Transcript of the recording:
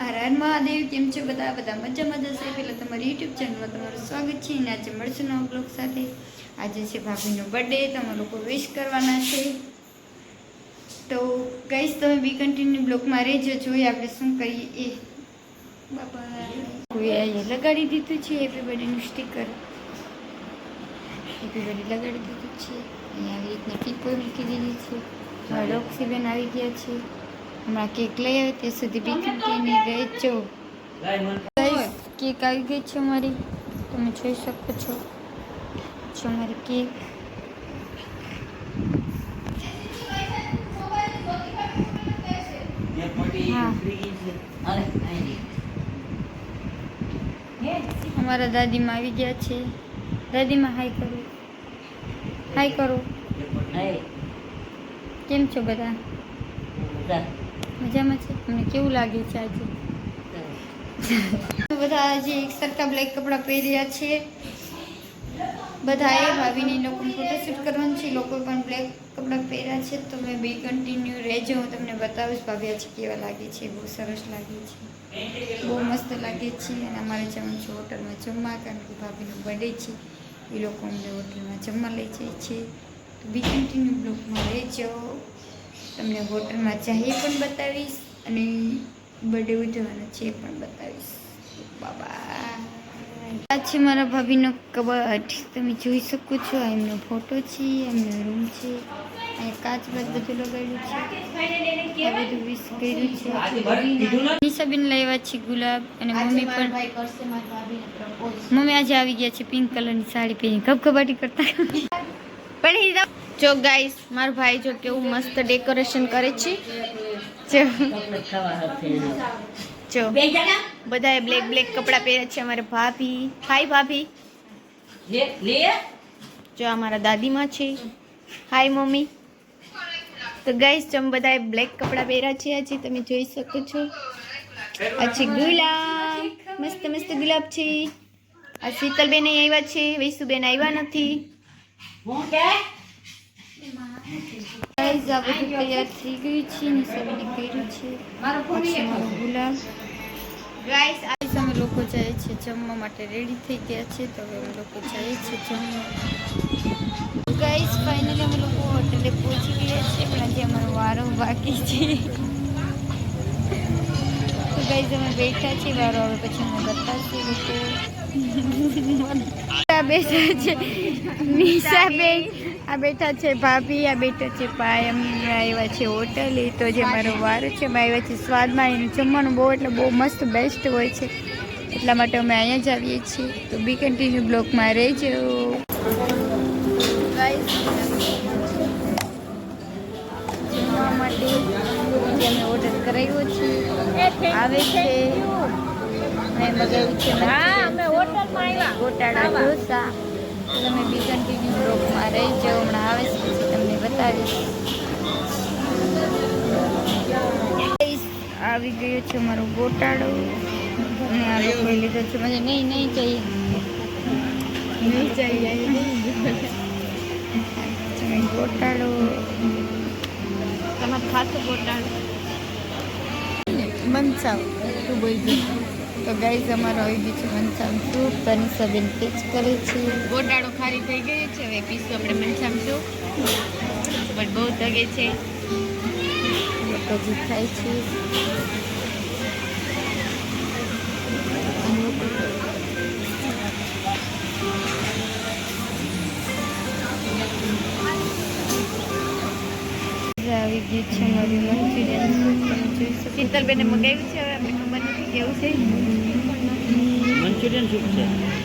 હર હર મહાદેવ, કેમ છો બધા? બધા મજા મજા છે પહેલાં તમારી યુટ્યુબ ચેનલમાં તમારું સ્વાગત છે. અને આજે મળશે નવા બ્લોગ સાથે. આજે છે ભાભીનો બર્થડે તમે લોકો વિશ કરવાના છે. તો ગઈશ તમે બી કન્ટિન્યુ બ્લોગમાં રહેજો. જોઈએ આપણે શું કરીએ. એ બાબા. કોઈ અહીંયા લગાડી દીધું છે. હેપી બર્થડેનું સ્ટીકર હેપી બર્થડે લગાડી દીધું છે. અહીંયા આવી રીતના ટીપો મૂકી દીધી છે. રોક્સીબેન આવી ગયા છે. હમણાં કેક લઈ આવે ત્યાં સુધી બી કન્ટિન્યુ રહેજો ગાઈસ કેક આવી ગઈ છે અમારી તમે જોઈ શકો છો છે અમારી કેક હા. અમારા દાદીમાં આવી ગયા છે દાદીમાં હાય કરો હાય કરો કેમ છો બધા મજામાં છે? તમને કેવું લાગે છે આજે? બધા આજે એક સરખા બ્લેક કપડાં પહેર્યા છે. બધાએ ભાવીને લોકો ફોટોશૂટ કરવાનું છે. લોકો પણ બ્લેક કપડાં પહેર્યા છે. તો મેં બી કન્ટિન્યુ રહેજો. હું તમને બતાવીશ ભાભી આજે કેવા લાગે છે. બહુ સરસ લાગે છે. બહુ મસ્ત લાગે છે. અને અમારે જવાનું છે, હોટલમાં જમવા, કારણ કે ભાભીનો બર્થડે છે. એ લોકો અમને હોટલમાં જમવા લઈ જાય છે. તો બી કન્ટિન્યુ બ્લોકમાં રહેજો. તમને હોટલમાં ચાહી પણ બતાવીશ અને બર્થડે ઉજવવાનો છે એ પણ બતાવીશ. બાબા આ છે મારા ભાભીનો કબાટ. તમે જોઈ શકો છો આ એમનો ફોટો છે એમનો રૂમ છે અહીંયા કાચ બાદ બધું લગાડ્યું છે. આ બધું વિશ કર્યું છે. નિશાબેન લાવ્યા છે ગુલાબ અને મમ્મી પણ મમ્મી આજે આવી ગયા છે પિંક કલરની સાડી પહેરી ગપગપાટી કરતા. પણ જો ગાઈસ મારો ભાઈ જો કેવું મસ્ત ડેકોરેશન કરે છે. જો. જો. બધાએ બ્લેક બ્લેક કપડાં પહેર્યા છે અમારે ભાભી. હાય ભાભી. જો અમારા દાદીમાં છે. Hi mummy. તો ગાઈસ જમ બધાએ બ્લેક કપડાં પહેર્યા છે આજે તમે જોઈ શકો છો. આ છે ગુલાબ. મસ્ત મસ્ત ગુલાબ છે. આ શીતલબેન આવ્યા છે વૈસુબેન આવ્યા નથી. ગાઈસ આ બધું તૈયાર થઈ ગયું છે નિશાબેને કર્યું છે. મારો ગુલાબ ગાઈસ આજે અમે લોકો જાય છે જમવા માટે રેડી થઈ ગયા છે તો હવે અમે લોકો જઈએ છીએ જમવા. ગાઈઝ ફાઇનલી અમે લોકો હોટલે પહોંચી ગયા છે પણ આજે અમારો વારો બાકી છે. તો ગાઈઝ અમે બેઠા છીએ વારો હવે પછી અમે બતાવશે લોકો. આ બેઠા છે. નિશાબેન આ બેઠા છે ભાભી, આ બેઠા છે પાય અમે આવ્યા છે હોટલ. એ તો જે મારો વારો છે, અમે આવ્યા છે સ્વાદમાં. એનું જમવાનું બહુ એટલે બહુ મસ્ત બેસ્ટ હોય છે. એટલા માટે અમે અહીંયા જ આવીએ છીએ. તો બી કન્ટિન્યુ બ્લોકમાં રહેજો. જમવા માટે અમે ઓર્ડર કરાવ્યો છે, આવે છે. મેં મગાવ્યું છે. બટાટા ઢોસા તમે બી કન્ટિન્યુ રહી જાઓ હમણાં આવે છે તમને બતાવીશ. આવી ગયો છે મારો ગોટાળો. અને આ લોકોએ લીધો છે મને નહીં નહીં ચાહીએ નહીં ચાહીએ ગોટાળો. તમારે ખાતું ગોટાળો. મનસાવ. તું બોલ. તો ગાઈઝ અમારો આવી ગયું છે મનસામ સૂપ તની સબેન ટેચ કરે છે. ગોટાળો ખારી થઈ ગયો છે. હવે પીસું આપણે મનસામ સૂપ બટ બહુ તગે છે. જે ખાય છે. આવી ગયું છે મારું મંચુરિયન. શીતલબેને મગાવ્યું છે. હવે આપણે ખબર નથી કેવું છે. મંચુરિયન સૂપ છે